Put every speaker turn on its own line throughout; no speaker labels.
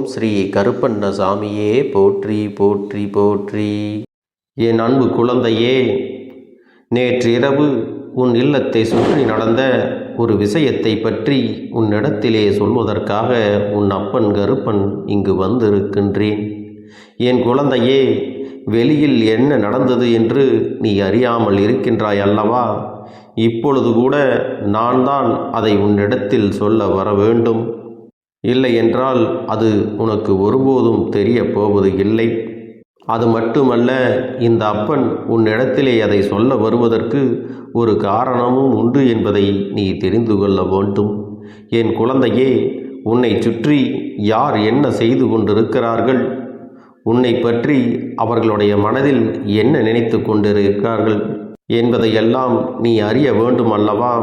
ஓம் ஸ்ரீ கருப்பண்ண சாமியே போற்றி போற்றி போற்றி. என் அன்பு குழந்தையே நேற்று இரவு உன் இல்லத்தை சுற்றி நடந்த ஒரு விஷயத்தை பற்றி உன்னிடத்திலே சொல்வதற்காக உன் அப்பன் கருப்பன் இங்கு வந்திருக்கின்றேன். என் குழந்தையே வெளியில் என்ன நடந்தது என்று நீ அறியாமல் இருக்கின்றாய் அல்லவா? இப்பொழுது கூட நான் தான் அதை உன்னிடத்தில் சொல்ல வர வேண்டும். இல்லை என்றால் அது உனக்கு ஒருபோதும் தெரிய போவது இல்லை. அது மட்டுமல்ல இந்த அப்பன் உன்னிடத்திலே அதை சொல்ல வருவதற்கு ஒரு காரணமும் உண்டு என்பதை நீ தெரிந்து கொள்ள வேண்டும். என் குழந்தையே உன்னை சுற்றி யார் என்ன செய்து கொண்டிருக்கிறார்கள்? உன்னை பற்றி அவர்களுடைய மனதில் என்ன நினைத்து கொண்டிருக்கிறார்கள் என்பதையெல்லாம் நீ அறிய வேண்டும் அல்லவா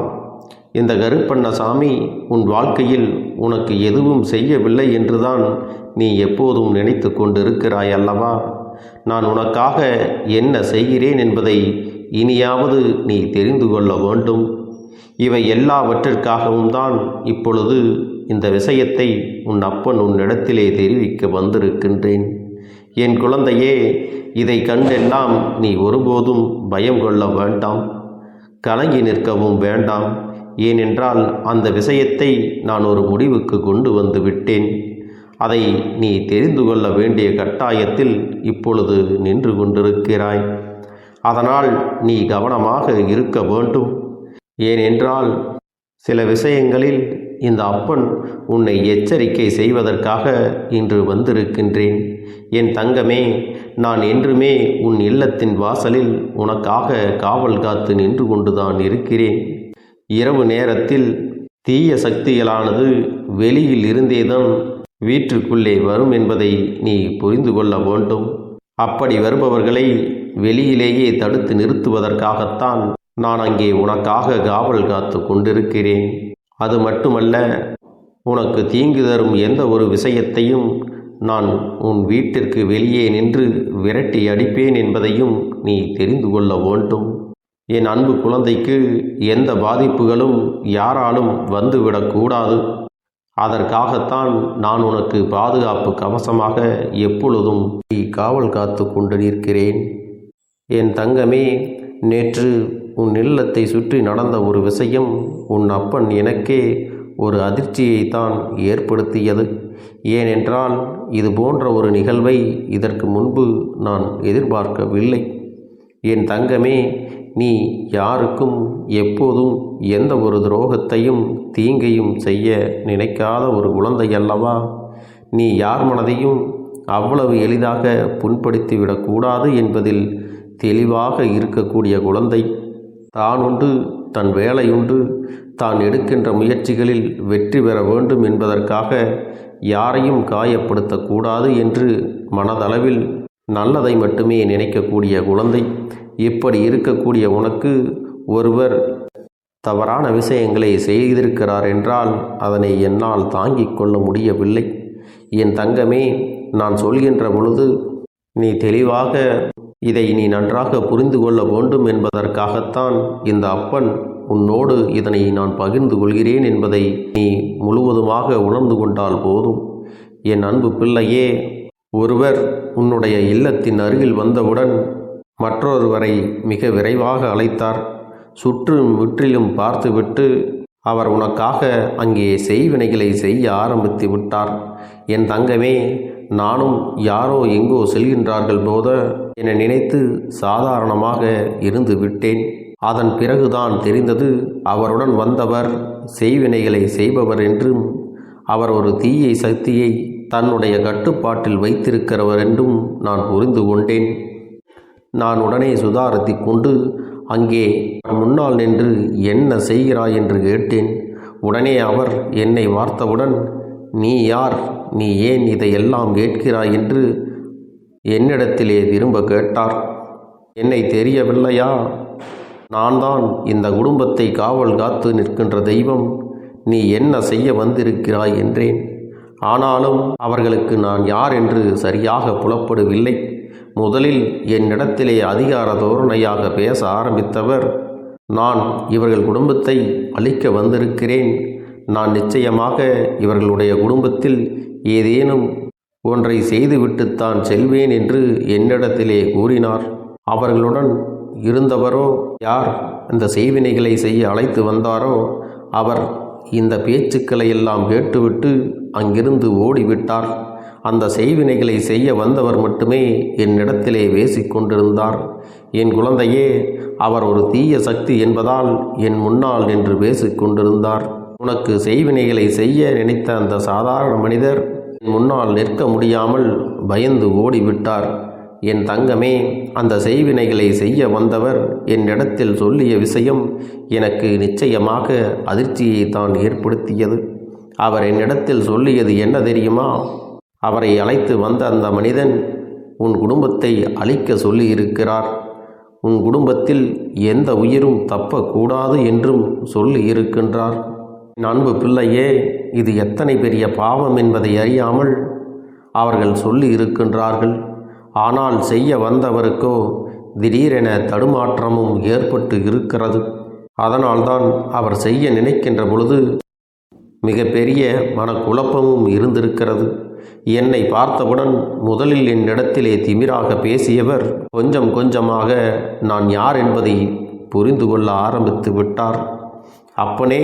இந்த கருப்பண்ணசாமி உன் வாழ்க்கையில் உனக்கு எதுவும் செய்யவில்லை என்றுதான் நீ எப்போதும் நினைத்து கொண்டிருக்கிறாய் அல்லவா? நான் உனக்காக என்ன செய்கிறேன் என்பதை இனியாவது நீ தெரிந்து கொள்ள வேண்டும். இவை எல்லாவற்றிற்காகவும் தான் இப்பொழுது இந்த விஷயத்தை உன் அப்பன் உன்னிடத்திலே தெரிவிக்க வந்திருக்கின்றேன். என் குழந்தையே இதை கண்டெல்லாம் நீ ஒருபோதும் பயம் கொள்ள வேண்டாம். கலங்கி நிற்கவும் வேண்டாம். ஏனென்றால் அந்த விஷயத்தை நான் ஒரு முடிவுக்கு கொண்டு வந்து விட்டேன். அதை நீ தெரிந்து கொள்ள வேண்டிய கட்டாயத்தில் இப்பொழுது நின்று கொண்டிருக்கிறாய். அதனால் நீ கவனமாக இருக்க வேண்டும். ஏனென்றால் சில விஷயங்களில் இந்த அப்பன் உன்னை எச்சரிக்கை செய்வதற்காக இன்று வந்திருக்கின்றேன். என் தங்கமே நான் என்றுமே உன் இல்லத்தின் வாசலில் உனக்காக காவல் காத்து நின்று கொண்டுதான் இருக்கிறேன். இரவு நேரத்தில் தீய சக்திகளானது வெளியில் இருந்தேதான் வீட்டிற்குள்ளே வரும் என்பதை நீ புரிந்து கொள்ள வேண்டும். அப்படி வருபவர்களை வெளியிலேயே தடுத்து நிறுத்துவதற்காகத்தான் நான் அங்கே உனக்காக காவல் காத்து கொண்டிருக்கிறேன். அது மட்டுமல்ல உனக்கு தீங்கு தரும் எந்த ஒரு விஷயத்தையும் நான் உன் வீட்டிற்கு வெளியே நின்று விரட்டி அடிப்பேன் என்பதையும் நீ தெரிந்து கொள்ள வேண்டும். என் அன்பு குழந்தைக்கு எந்த பாதிப்புகளும் யாராலும் வந்துவிடக்கூடாது அதற்காகத்தான் நான் உனக்கு பாதுகாப்பு கவசமாக எப்பொழுதும் நீ காவல் காத்து கொண்டு நிற்கிறேன். என் தங்கமே நேற்று உன் இல்லத்தை சுற்றி நடந்த ஒரு விஷயம் உன் அப்பன் எனக்கே ஒரு அதிர்ச்சியை தான் ஏற்படுத்தியது. ஏனென்றால் இது போன்ற ஒரு நிகழ்வை இதற்கு முன்பு நான் எதிர்பார்க்கவில்லை. என் தங்கமே நீ யாருக்கும் எப்போதும் எந்த ஒரு துரோகத்தையும் தீங்கையும் செய்ய நினைக்காத ஒரு குழந்தை அல்லவா? நீ யார் மனதையும் அவ்வளவு எளிதாக புண்படுத்திவிடக்கூடாது என்பதில் தெளிவாக இருக்கக்கூடிய குழந்தை தான் உண்டு தன் வேலையுண்டு தான் எடுக்கின்ற முயற்சிகளில் வெற்றி பெற வேண்டும் என்பதற்காக யாரையும் காயப்படுத்தக்கூடாது என்று மனதளவில் நல்லதை மட்டுமே நினைக்கக்கூடிய குழந்தை இப்படி இருக்கக்கூடிய உனக்கு ஒருவர் தவறான விஷயங்களை செய்திருக்கிறார் என்றால் அதனை என்னால் தாங்கிக் கொள்ள முடியவில்லை. என் தங்கமே நான் சொல்கின்ற பொழுது நீ தெளிவாக இதை நீ நன்றாக புரிந்து கொள்ள வேண்டும் என்பதற்காகத்தான் இந்த அப்பன் உன்னோடு இதனை நான் பகிர்ந்து கொள்கிறேன் என்பதை நீ முழுவதுமாக உணர்ந்து கொண்டால் போதும். என் அன்பு பிள்ளையே ஒருவர் உன்னுடைய இல்லத்தின் அருகில் வந்தவுடன் மற்றொருவரை மிக விரைவாக அழைத்தார். சுற்றும் முற்றிலும் பார்த்துவிட்டு அவர் உனக்காக அங்கே செய்வினைகளை செய்ய ஆரம்பித்து விட்டார். என் தங்கமே நானும் யாரோ எங்கோ செல்கின்றார்கள் போத என நினைத்து சாதாரணமாக இருந்து விட்டேன். அதன் பிறகுதான் தெரிந்தது அவருடன் வந்தவர் செய்வினைகளை செய்பவர் என்றும் அவர் ஒரு தீயை சக்தியை தன்னுடைய கட்டுப்பாட்டில் வைத்திருக்கிறவர் என்றும் நான் புரிந்து கொண்டேன். நான் உடனே சுதாரத்தி கொண்டு அங்கே முன்னால் நின்று என்ன செய்கிறாய் என்று கேட்டேன். உடனே அவர் என்னை வார்த்தவுடன் நீ யார்? நீ ஏன் இதையெல்லாம் கேட்கிறாய் என்று என்னிடத்திலே திரும்ப கேட்டார். என்னை தெரியவில்லையா? நான் தான் இந்த குடும்பத்தை காவல் காத்து நிற்கின்ற தெய்வம். நீ என்ன செய்ய வந்திருக்கிறாய் என்றேன். ஆனாலும் அவர்களுக்கு நான் யார் என்று சரியாக புலப்படவில்லை. முதலில் என்னிடத்திலே அதிகார தோரணையாக பேச ஆரம்பித்தவர் நான் இவர்கள் குடும்பத்தை அழிக்க வந்திருக்கிறேன். நான் நிச்சயமாக இவர்களுடைய குடும்பத்தில் ஏதேனும் ஒன்றை செய்துவிட்டுத்தான் செல்வேன் என்று என்னிடத்திலே கூறினார். அவர்களுடன் இருந்தவரோ யார் இந்த செய்வினைகளை செய்ய அழைத்து வந்தாரோ அவர் இந்த பேச்சுக்களை எல்லாம் கேட்டுவிட்டு அங்கிருந்து ஓடிவிட்டார். அந்த செய்வினைகளை செய்ய வந்தவர் மட்டுமே என்னிடத்திலே பேசிக்கொண்டிருந்தார் என் குழந்தையே அவர் ஒரு தீய சக்தி என்பதால் என் முன்னால் நின்று பேசிக்கொண்டிருந்தார் உனக்கு செய்வினைகளை செய்ய நினைத்த அந்த சாதாரண மனிதர் என் முன்னால் நிற்க முடியாமல் பயந்து ஓடிவிட்டார். என் தங்கமே அந்த செய்வினைகளை செய்ய வந்தவர் என்னிடத்தில் சொல்லிய விஷயம் எனக்கு நிச்சயமாக அதிர்ச்சியை தான் ஏற்படுத்தியது. அவர் என்னிடத்தில் சொல்லியது என்ன தெரியுமா? அவரை அழைத்து வந்த அந்த மனிதன் உன் குடும்பத்தை அழிக்க சொல்லியிருக்கிறார். உன் குடும்பத்தில் எந்த உயிரும் தப்பக்கூடாது என்றும் சொல்லி இருக்கின்றார் அன்பு பிள்ளையே இது எத்தனை பெரிய பாவம் என்பதை அறியாமல் அவர்கள் சொல்லி இருக்கின்றார்கள் ஆனால் செய்ய வந்தவருக்கோ திடீரென தடுமாற்றமும் ஏற்பட்டு இருக்கிறது. அதனால்தான் அவர் செய்ய நினைக்கின்ற பொழுது மிகப்பெரிய மனக்குழப்பமும் இருந்திருக்கிறது. என்னை பார்த்தவுடன் முதலில் என்னிடத்திலே திமிராக பேசியவர் கொஞ்சம் கொஞ்சமாக நான் யார் என்பதை புரிந்து கொள்ள ஆரம்பித்து விட்டார். அப்பனே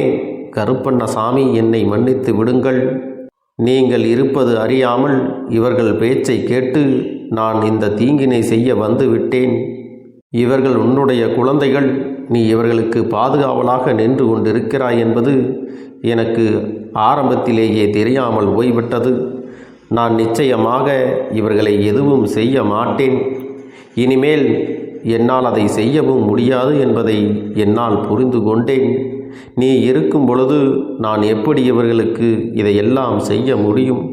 கருப்பண்ணசாமி என்னை மன்னித்து விடுங்கள். நீங்கள் இருப்பது அறியாமல் இவர்கள் பேச்சை கேட்டு நான் இந்த தீங்கினை செய்ய வந்து விட்டேன். இவர்கள் உன்னுடைய குழந்தைகள் நீ இவர்களுக்கு பாதுகாவலாக நின்று கொண்டிருக்கிறாய் என்பது எனக்கு ஆரம்பத்திலேயே தெரியாமல் போய்விட்டது. நான் நிச்சயமாக இவர்களை எதுவும் செய்ய மாட்டேன். இனிமேல் என்னால் அதை செய்யவும் முடியாது என்பதை என்னால் புரிந்து கொண்டேன். நீ இருக்கும் பொழுது நான் எப்படி இவர்களுக்கு இதையெல்லாம் செய்ய முடியும்?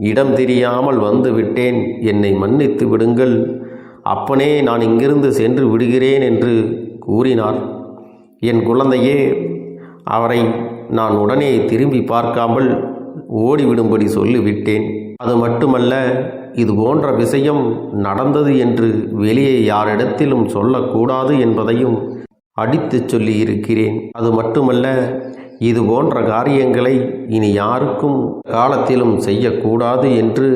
இடம் தெரியாமல் வந்து விட்டேன். என்னை மன்னித்து விடுங்கள். அப்பனே நான் இங்கிருந்து சென்று விடுகிறேன் என்று கூறினார். என் குழந்தையே அவரை நான் உடனே திரும்பி பார்க்காமல் ஓடிவிடும்படி சொல்லிவிட்டேன். அது மட்டுமல்ல இது போன்ற விஷயம் நடந்தது என்று வெளியே யாரிடத்திலும் சொல்லக்கூடாது என்பதையும் அடித்துச் சொல்லி இருக்கிறேன் அது மட்டுமல்ல இது போன்ற காரியங்களை இனி யாருக்கும் காலத்திலும் செய்யக்கூடாது என்று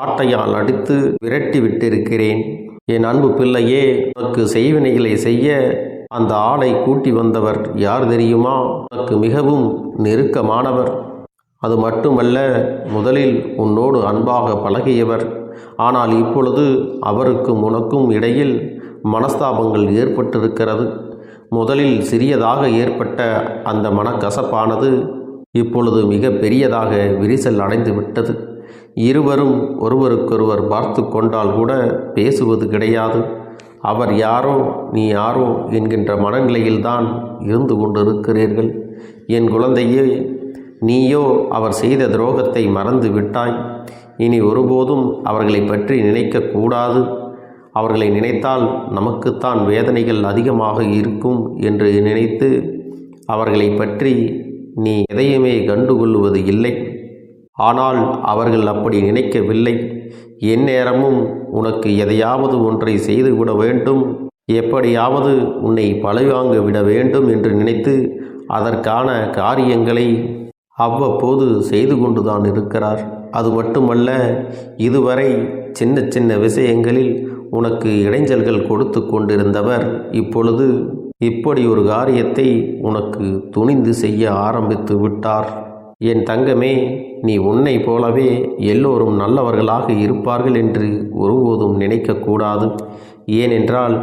ஆட்டையால் அடித்து விரட்டி விட்டிருக்கிறேன் என் அன்பு பிள்ளையே உனக்கு செய்வினைகளை செய்ய அந்த ஆளை கூட்டி வந்தவர் யார் தெரியுமா? உனக்கு மிகவும் நெருக்கமானவர். அது மட்டுமல்ல முதலில் உன்னோடு அன்பாக பழகியவர். ஆனால் இப்பொழுது அவருக்கும் உனக்கும் இடையில் மனஸ்தாபங்கள் ஏற்பட்டிருக்கிறது. முதலில் சிறியதாக ஏற்பட்ட அந்த மனக்கசப்பானது இப்பொழுது மிக பெரியதாக விரிசல் அடைந்து விட்டது. இருவரும் ஒருவருக்கொருவர் பார்த்து கொண்டால் கூட பேசுவது கிடையாது. அவர் யாரோ நீ யாரோ என்கின்ற மனநிலையில்தான் இருந்து கொண்டிருக்கிறீர்கள். என் குழந்தையே நீயோ அவர் செய்த துரோகத்தை மறந்து விட்டாய். இனி ஒருபோதும் அவர்களை பற்றி நினைக்கக்கூடாது. அவர்களை நினைத்தால் நமக்குத்தான் வேதனைகள் அதிகமாக இருக்கும் என்று நினைத்து அவர்களை பற்றி நீ எதையுமே கண்டுகொள்வது இல்லை. ஆனால் அவர்கள் அப்படி நினைக்கவில்லை. எந்நேரமும் உனக்கு எதையாவது ஒன்றை செய்துவிட வேண்டும். எப்படியாவது உன்னை பழிவாங்க விட வேண்டும் என்று நினைத்து அதற்கான காரியங்களை அவ்வப்போது செய்து கொண்டுதான் இருக்கிறார். அது மட்டுமல்ல இதுவரை சின்ன சின்ன விஷயங்களில் உனக்கு இடைஞ்சல்கள் கொடுத்து கொண்டிருந்தவர் இப்பொழுது இப்படி ஒரு காரியத்தை உனக்கு துணிந்து செய்ய ஆரம்பித்து விட்டார். என் தங்கமே நீ உன்னை போலவே எல்லோரும் நல்லவர்களாக இருப்பார்கள் என்று ஒருபோதும் நினைக்கக்கூடாது ஏனென்றால்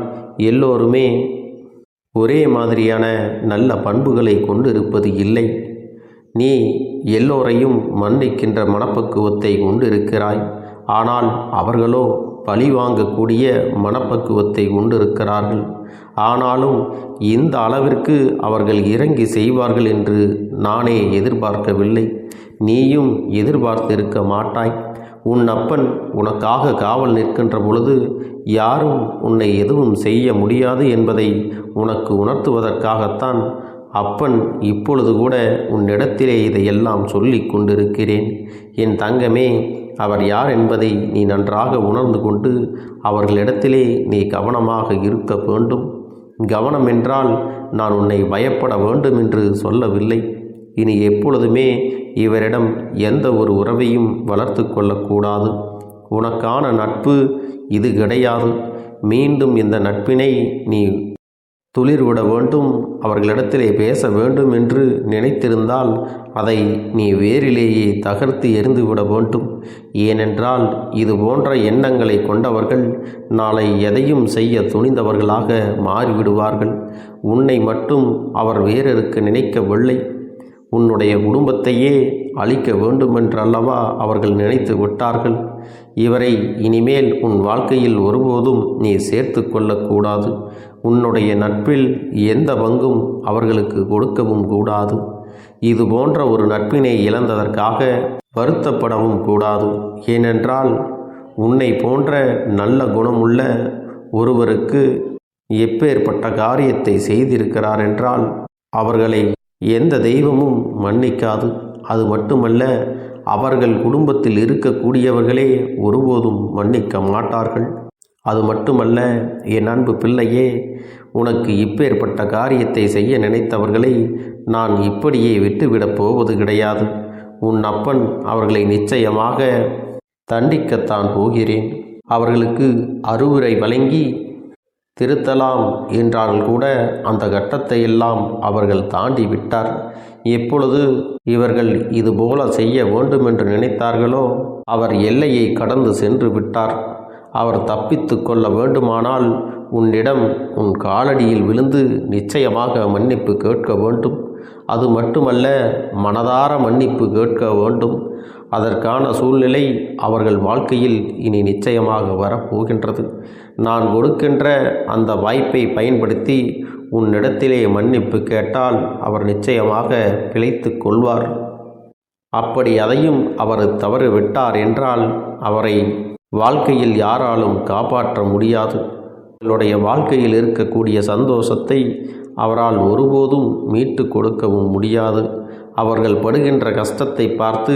எல்லோருமே ஒரே மாதிரியான நல்ல பண்புகளை கொண்டிருப்பது இல்லை. நீ எல்லோரையும் மன்னிக்கின்ற மனப்பக்குவத்தை கொண்டிருக்கிறாய் ஆனால் அவர்களோ பழி வாங்கக்கூடிய மனப்பக்குவத்தை கொண்டிருக்கிறார்கள் ஆனாலும் இந்த அளவிற்கு அவர்கள் இறங்கி செய்வார்கள் என்று நானே எதிர்பார்க்கவில்லை. நீயும் எதிர்பார்த்திருக்க மாட்டாய். உன் அப்பன் உனக்காக காவல் நிற்கின்ற பொழுது யாரும் உன்னை எதுவும் செய்ய முடியாது என்பதை உனக்கு உணர்த்துவதற்காகத்தான் அப்பன் இப்பொழுது கூட உன்னிடத்திலே இதையெல்லாம் சொல்லி கொண்டிருக்கிறேன். என் தங்கமே அவர் யார் என்பதை நீ நன்றாக உணர்ந்து கொண்டு அவர்களிடத்திலே நீ கவனமாக இருக்க வேண்டும். கவனம் என்றால் நான் உன்னை பயப்பட வேண்டும் என்று சொல்லவில்லை. இனி எப்பொழுதுமே இவரிடம் எந்த ஒரு உறவையும் வளர்த்து கொள்ளக்கூடாது. உனக்கான நட்பு இது கிடையாது. மீண்டும் இந்த நட்பினை நீ துளிர்விட வேண்டும். அவர்களிடத்திலே பேச வேண்டும் என்று நினைத்திருந்தால் அதை நீ வேரிலேயே தகர்த்து எரிந்துவிட வேண்டும். ஏனென்றால் இது போன்ற எண்ணங்களை கொண்டவர்கள் நாளை எதையும் செய்ய துணிந்தவர்களாக மாறிவிடுவார்கள். உன்னை மட்டும் அவர் வேறருக்கு நினைக்கவில்லை. உன்னுடைய குடும்பத்தையே அழிக்க வேண்டுமென்றல்லவா அவர்கள் நினைத்து விட்டார்கள். இவரை இனிமேல் உன் வாழ்க்கையில் ஒருபோதும் நீ சேர்த்து கொள்ளக்கூடாது. உன்னுடைய நட்பில் எந்த பங்கும் அவர்களுக்கு கொடுக்கவும் கூடாது. இது போன்ற ஒரு நட்பினை இழந்ததற்காக வருத்தப்படவும் கூடாது. ஏனென்றால் உன்னை போன்ற நல்ல குணமுள்ள ஒருவருக்கு எப்பேற்பட்ட காரியத்தை செய்திருக்கிறார் என்றால் அவர்களை எந்த தெய்வமும் மன்னிக்காது. அது மட்டுமல்ல அவர்கள் குடும்பத்தில் இருக்கக்கூடியவர்களே ஒருபோதும் மன்னிக்க மாட்டார்கள். அது மட்டுமல்ல என் அன்பு பிள்ளையே உனக்கு இப்பேற்பட்ட காரியத்தை செய்ய நினைத்தவர்களை நான் இப்படியே விட்டுவிடப் போவது கிடையாது. உன் அப்பன் அவர்களை நிச்சயமாக தண்டிக்கத்தான் போகிறேன். அவர்களுக்கு அறுவுரை வழங்கி திருத்தலாம் என்றால் கூட அந்த கட்டத்தை எல்லாம் அவர்கள் தாண்டி விட்டார். எப்பொழுது இவர்கள் இது போல செய்ய வேண்டும் என்று நினைத்தார்களோ அவர் எல்லையை கடந்து சென்று விட்டார். அவர் தப்பித்து கொள்ள வேண்டுமானால் உன்னிடம் உன் காலடியில் விழுந்து நிச்சயமாக மன்னிப்பு கேட்க வேண்டும். அது மட்டுமல்ல மனதார மன்னிப்பு கேட்க வேண்டும். அதற்கான சூழ்நிலை அவர்கள் வாழ்க்கையில் இனி நிச்சயமாக வரப்போகின்றது. நான் கொடுக்கின்ற அந்த வாய்ப்பை பயன்படுத்தி உன்னிடத்திலே மன்னிப்பு கேட்டால் அவர் நிச்சயமாக பிழைத்து கொள்வார். அப்படி அதையும் அவர் தவறு விட்டார் என்றால் அவரை வாழ்க்கையில் யாராலும் காப்பாற்ற முடியாது. அவர்களுடைய வாழ்க்கையில் இருக்கக்கூடிய சந்தோஷத்தை அவரால் ஒருபோதும் மீட்டு கொடுக்கவும் முடியாது. அவர்கள் படுகின்ற கஷ்டத்தை பார்த்து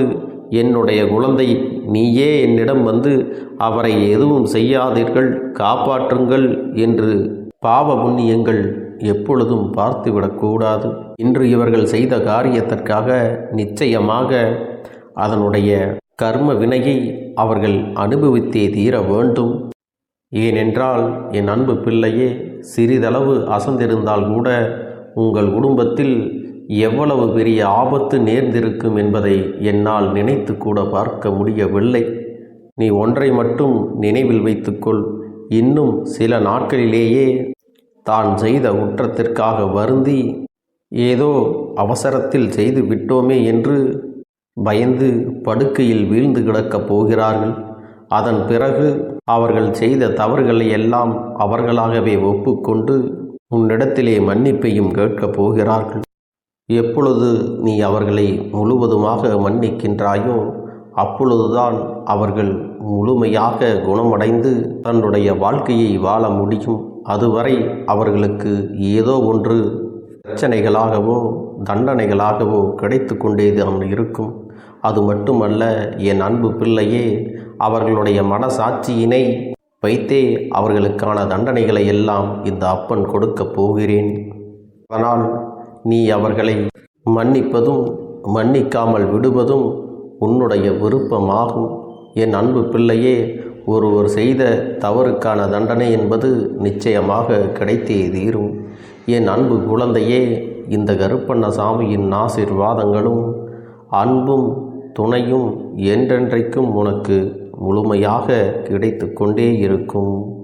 என்னுடைய குழந்தை நீயே என்னிடம் வந்து அவரை எதுவும் செய்யாதீர்கள் காப்பாற்றுங்கள் என்று பாவ புண்ணியங்கள் எப்பொழுதும் பார்த்துவிடக்கூடாது இன்று இவர்கள் செய்த காரியத்திற்காக நிச்சயமாக அதனுடைய கர்ம வினையை அவர்கள் அனுபவித்தே தீர வேண்டும். ஏனென்றால் என் அன்பு பிள்ளையே சிறிதளவு அசந்திருந்தால் கூட உங்கள் குடும்பத்தில் எவ்வளவு பெரிய ஆபத்து நேர்ந்திருக்கும் என்பதை என்னால் நினைத்து கூட பார்க்க முடியவில்லை. நீ ஒன்றை மட்டும் நினைவில் வைத்துக்கொள். இன்னும் சில நாட்களிலேயே தான் செய்த குற்றத்திற்காக வருந்தி ஏதோ அவசரத்தில் செய்து விட்டோமே என்று பயந்து படுக்கையில் வீழ்ந்து கிடக்கப் போகிறார்கள். அதன் பிறகு அவர்கள் செய்த தவறுகளை எல்லாம் அவர்களாகவே ஒப்புக்கொண்டு உன்னிடத்திலே மன்னிப்பையும் கேட்கப் போகிறார்கள். எப்பொழுது நீ அவர்களை முழுவதுமாக மன்னிக்கின்றாயோ அப்பொழுதுதான் அவர்கள் முழுமையாக குணமடைந்து தன்னுடைய வாழ்க்கையை வாழ முடியும். அதுவரை அவர்களுக்கு ஏதோ ஒன்று பிரச்சனைகளாகவோ தண்டனைகளாகவோ கிடைத்து கொண்டே தான் இருக்கும். அது மட்டுமல்ல என் அன்பு பிள்ளையே அவர்களுடைய மனசாட்சியினை வைத்தே அவர்களுக்கான தண்டனைகளை எல்லாம் இந்த அப்பன் கொடுக்கப் போகிறேன். அதனால் நீ அவர்களை மன்னிப்பதும் மன்னிக்காமல் விடுவதும் உன்னுடைய விருப்பமாகும். என் அன்பு பிள்ளையே ஒருவர் செய்த தவறுக்கான தண்டனை என்பது நிச்சயமாக கிடைத்தே தீரும் என் அன்பு குழந்தையே இந்த கருப்பண்ண சாமியின் ஆசீர்வாதங்களும் அன்பும் துணையும் என்றென்றைக்கும் உனக்கு முழுமையாக கிடைத்து கொண்டே இருக்கும்.